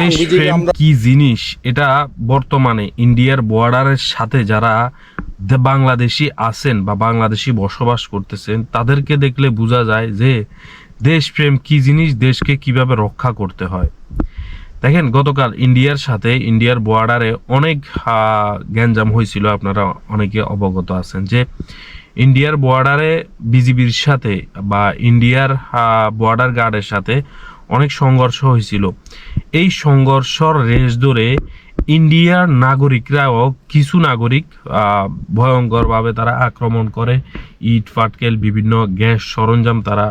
দেশপ্রেম নিজেকে কি জিনিস? এটা বর্তমানে ইন্ডিয়ার বর্ডারের সাথে যারা বাংলাদেশি আছেন বা বাংলাদেশি বসবাস করতেছেন তাদেরকে দেখলে বোঝা যায় যে দেশপ্রেম কি জিনিস দেশকে কীভাবে রক্ষা করতে হয়। দেখেন গতকাল ইন্ডিয়ার সাথে ইন্ডিয়ার বর্ডারে অনেক গ্যাঞ্জাম হয়েছিল আপনারা অনেকে অবগত আছেন যে ইন্ডিয়ার বর্ডারে বিজিবির সাথে বা ইন্ডিয়ার বর্ডার গার্ডের সাথে অনেক সংঘর্ষ হয়েছিল। এই সংঘর্ষর রেশ ধরে ইন্ডিয়ার নাগরিকরাও কিছু নাগরিক ভয়ঙ্করভাবে তারা আক্রমণ করে, ইট ফাটকেল বিভিন্ন গ্যাস সরঞ্জাম তারা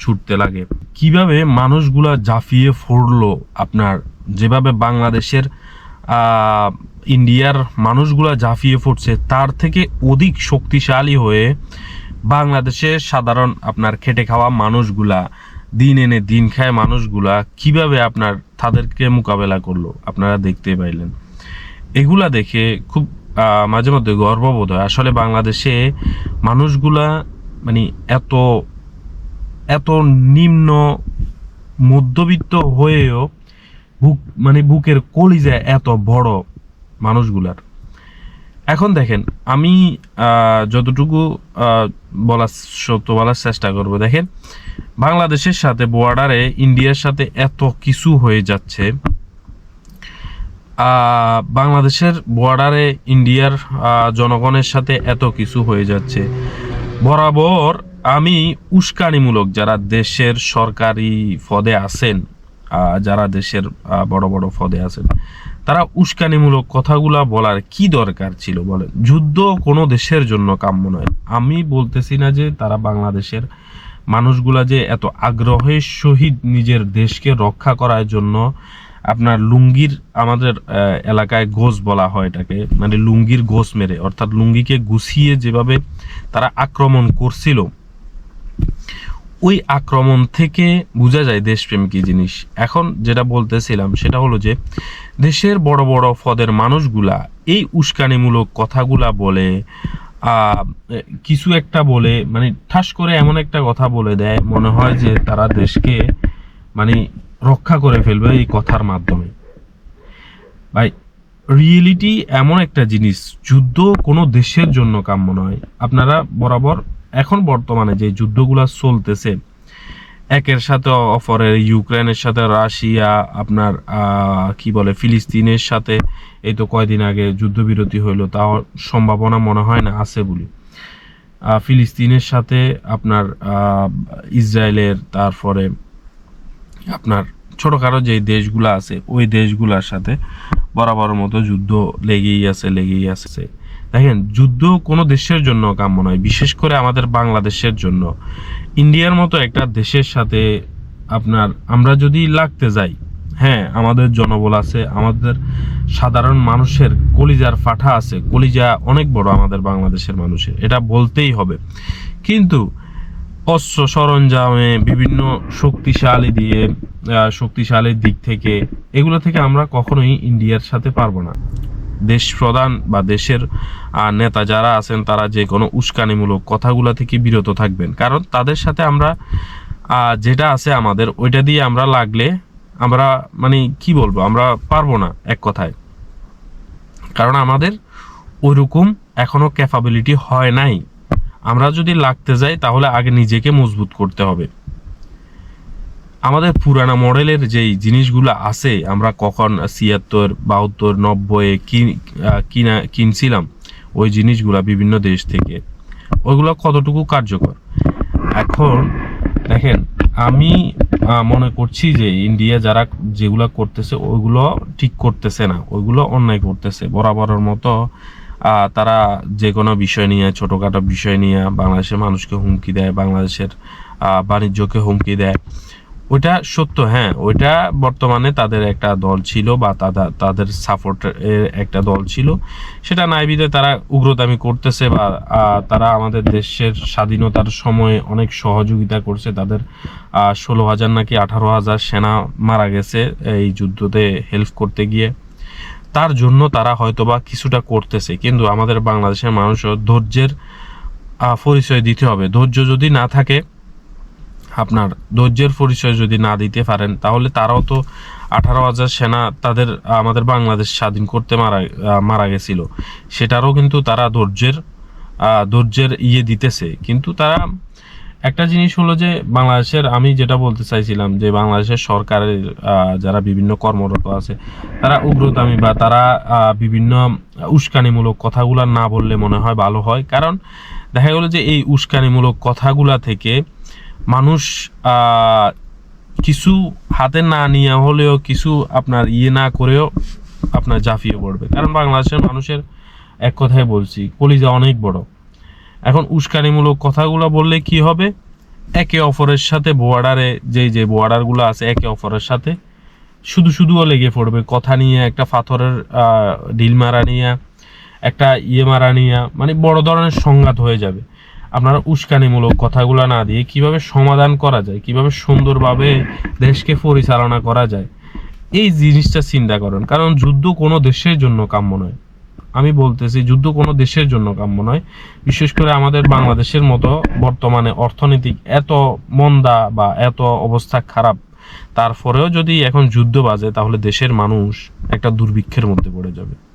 ছুটতে লাগে। কীভাবে মানুষগুলা জাফিয়ে পড়ল আপনার? যেভাবে বাংলাদেশের ইন্ডিয়ার মানুষগুলা জাফিয়ে ফুটছে তার থেকে অধিক শক্তিশালী হয়ে বাংলাদেশের সাধারণ আপনার খেটে খাওয়া মানুষগুলা, দিন এনে দিন খায় মানুষগুলা, কীভাবে আপনার তাদেরকে মোকাবেলা করল, আপনারা দেখতে পাইলেন। এগুলা দেখে খুব মাঝে মধ্যে গর্ববোধ হয়। আসলে বাংলাদেশে মানুষগুলা মানে এত এত নিম্ন মধ্যবিত্ত হয়েও বুক মানে বুকের কলিজা এত বড় মানুষগুলার। এখন দেখেন, আমি যতটুকু বলার সত্য বলার চেষ্টা করব। দেখেন বাংলাদেশের সাথে বর্ডারে ইন্ডিয়ার সাথে এত কিছু হয়ে যাচ্ছে বাংলাদেশের বর্ডারে ইন্ডিয়ার জনগণের সাথে এত কিছু হয়ে যাচ্ছে। বরাবর আমি উস্কানিমূলক যারা দেশের সরকারি পদে আছেন যারা দেশের বড় বড় পদে আছেন, তারা উস্কানিমূলক কথাগুলা বলার কি দরকার ছিল বলেন? যুদ্ধ কোনো দেশের জন্য কাম্য নয়। আমি বলতেছি না যে তারা বাংলাদেশের মানুষগুলা যে এত আগ্রহের সহিত নিজের দেশকে রক্ষা করার জন্য আপনার লুঙ্গির আমাদের এলাকায় গোস বলা হয় এটাকে মানে লুঙ্গির গোস মেরে, অর্থাৎ লুঙ্গিকে গুছিয়ে যেভাবে তারা আক্রমণ করছিল, ওই আক্রমণ থেকে বোঝা যায় দেশপ্রেম কি জিনিস। এখন যেটা বলতেছিলাম, সেটা হলো যে দেশের বড় বড় পদের মানুষগুলা এই উস্কানিমূলক কথাগুলা বলে কিছু একটা বলে মানে ঠাস করে এমন একটা কথা বলে দেয়, মনে হয় যে তারা দেশকে মানে রক্ষা করে ফেলবে এই কথার মাধ্যমে। ভাই, রিয়েলিটি এমন একটা জিনিস, যুদ্ধ কোনো দেশের জন্য কাম্য নয়। আপনারা বরাবর এখন বর্তমানে যে যুদ্ধগুলো চলতেছে একের সাথে অফরের ইউক্রেনের সাথে, রাশিয়া, আপনার কি বলে, ফিলিস্তিনের সাথে, এই তো কয়দিন আগে যুদ্ধবিরতি হইল, তাও সম্ভাবনা মনে হয় না, আছে বলি। ফিলিস্তিনের সাথে আপনার ইসরায়েলের তারপরে আপনার ছোটখাটো যে দেশগুলো আছে, ওই দেশগুলোর সাথে বরাবর মতো যুদ্ধ লেগেই আছে লেগেই আছে। দেখেন, যুদ্ধ কোনো দেশের জন্য কাম্য নয়, বিশেষ করে আমাদের বাংলাদেশের জন্য। ইন্ডিয়ার মতো একটা দেশের সাথে আপনার আমরা যদি লাগতে যাই হ্যাঁ আমাদের জনবল আছে, আমাদের সাধারণ মানুষের কলিজার ফাঠা আছে, কলিজা অনেক বড় আমাদের বাংলাদেশের মানুষের, এটা বলতেই হবে। কিন্তু অস্ত্র সরঞ্জামে বিভিন্ন শক্তিশালী দিয়ে শক্তিশালীর দিক থেকে, এগুলো থেকে আমরা কখনোই ইন্ডিয়ার সাথে পারব না। দেশ প্রধান বা দেশের নেতা যারা আছেন তারা যে কোনো উস্কানিমূলক কথাগুলো থেকে বিরত থাকবেন। কারণ তাদের সাথে আমরা যেটা আছে আমাদের, ওইটা দিয়ে আমরা লাগলে আমরা মানে কি বলব, আমরা পারব না এক কথায়। কারণ আমাদের ওইরকম এখনও ক্যাপাবিলিটি হয় নাই। আমরা যদি লাগতে যাই তাহলে আগে নিজেকে মজবুত করতে হবে। আমাদের পুরানা মডেলের যেই জিনিসগুলো আছে, আমরা কখন ছিয়াত্তর, বাহাত্তর নব্বই কিনা কিনছিলাম, ওই জিনিসগুলা বিভিন্ন দেশ থেকে। ওইগুলো কতটুকু কার্যকর? এখন দেখেন, আমি মনে করছি যে ইন্ডিয়া যারা যেগুলো করতেছে, ওইগুলো ঠিক করতেছে না। ওইগুলো অন্যায় করতেছে। বরাবরের মতো তারা যে কোনো বিষয় নিয়ে, ছোটোখাটো বিষয় নিয়ে বাংলাদেশের মানুষকে হুমকি দেয়, বাংলাদেশের বাণিজ্যকে হুমকি দেয়। ওইটা সত্য হ্যাঁ। ওইটা বর্তমানে তাদের একটা দল ছিল বা তাদের সাপোর্ট একটা দল ছিল। সেটা নাইবিদে তারা উগ্রতামি করতেছে বা তারা আমাদের দেশের স্বাধীনতার সময়ে অনেক সহযোগিতা করছে। তাদের ষোলো হাজার নাকি আঠারো হাজার সেনা মারা গেছে এই যুদ্ধতে হেল্প করতে গিয়ে। তার জন্য তারা হয়তোবা কিছুটা করতেছে। কিন্তু আমাদের বাংলাদেশের মানুষও ধৈর্যের পরিচয় দিতে হবে। ধৈর্য যদি না থাকে আপনার ধৈর্যের পরিচয় যদি না দিতে পারেন, তাহলে তারাও তো আঠারো হাজার সেনা তাদের, আমাদের বাংলাদেশ স্বাধীন করতে মারা মারা গেছিল। সেটারও কিন্তু তারা ধৈর্যের ধৈর্যের ইয়ে দিতেছে। কিন্তু তারা, একটা জিনিস হলো যে বাংলাদেশের, আমি যেটা বলতে চাইছিলাম যে বাংলাদেশের সরকারের যারা বিভিন্ন কর্মরত আছে, তারা উগ্রতামি বা তারা বিভিন্ন উস্কানিমূলক কথাগুলো না বললে মনে হয় ভালো হয়। কারণ দেখা গেলো যে এই উস্কানিমূলক কথাগুলা থেকে মানুষ কিছু হাতে না নিয়ে হলেও কিছু আপনার ইয়ে না করেও আপনার জাফিয়ে পড়বে। কারণ বাংলাদেশের মানুষের এক কথায় বলছি, কলিজা অনেক বড়। এখন উস্কানিমূলক কথাগুলো বললে কি হবে? একে অপরের সাথে বর্ডারে যে যে বর্ডারগুলো আছে, একে অপরের সাথে শুধু শুধুও লেগে পড়বে। কথা নিয়ে, একটা পাথরের ঢিল মারা নিয়ে, একটা ইয়ে মারা নিয়ে মানে বড় ধরনের সংঘাত হয়ে যাবে। আপনারা উস্কানিমূলক কথাগুলো না দিয়ে কীভাবে সমাধান করা যায়, কীভাবে সুন্দরভাবে দেশকে পরিচালনা করা যায়, এই জিনিসটা চিন্তা করেন। কারণ যুদ্ধ কোনো দেশের জন্য কাম্য নয়। আমি বলতেছি, যুদ্ধ কোনো দেশের জন্য কাম্য নয়। বিশেষ করে আমাদের বাংলাদেশের মতো বর্তমানে অর্থনৈতিক এত মন্দা বা এত অবস্থা খারাপ, তারপরেও যদি এখন যুদ্ধ বাজে, তাহলে দেশের মানুষ একটা দুর্ভিক্ষের মধ্যে পড়ে যাবে।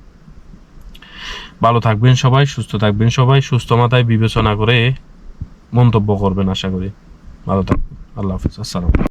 ভালো থাকবেন সবাই, সুস্থ থাকবেন সবাই, সুস্থ মাথায় বিবেচনা করে মন্তব্য করবেন আশা করি। ভালো থাকবেন। আল্লাহ হাফিজ। আসসালাম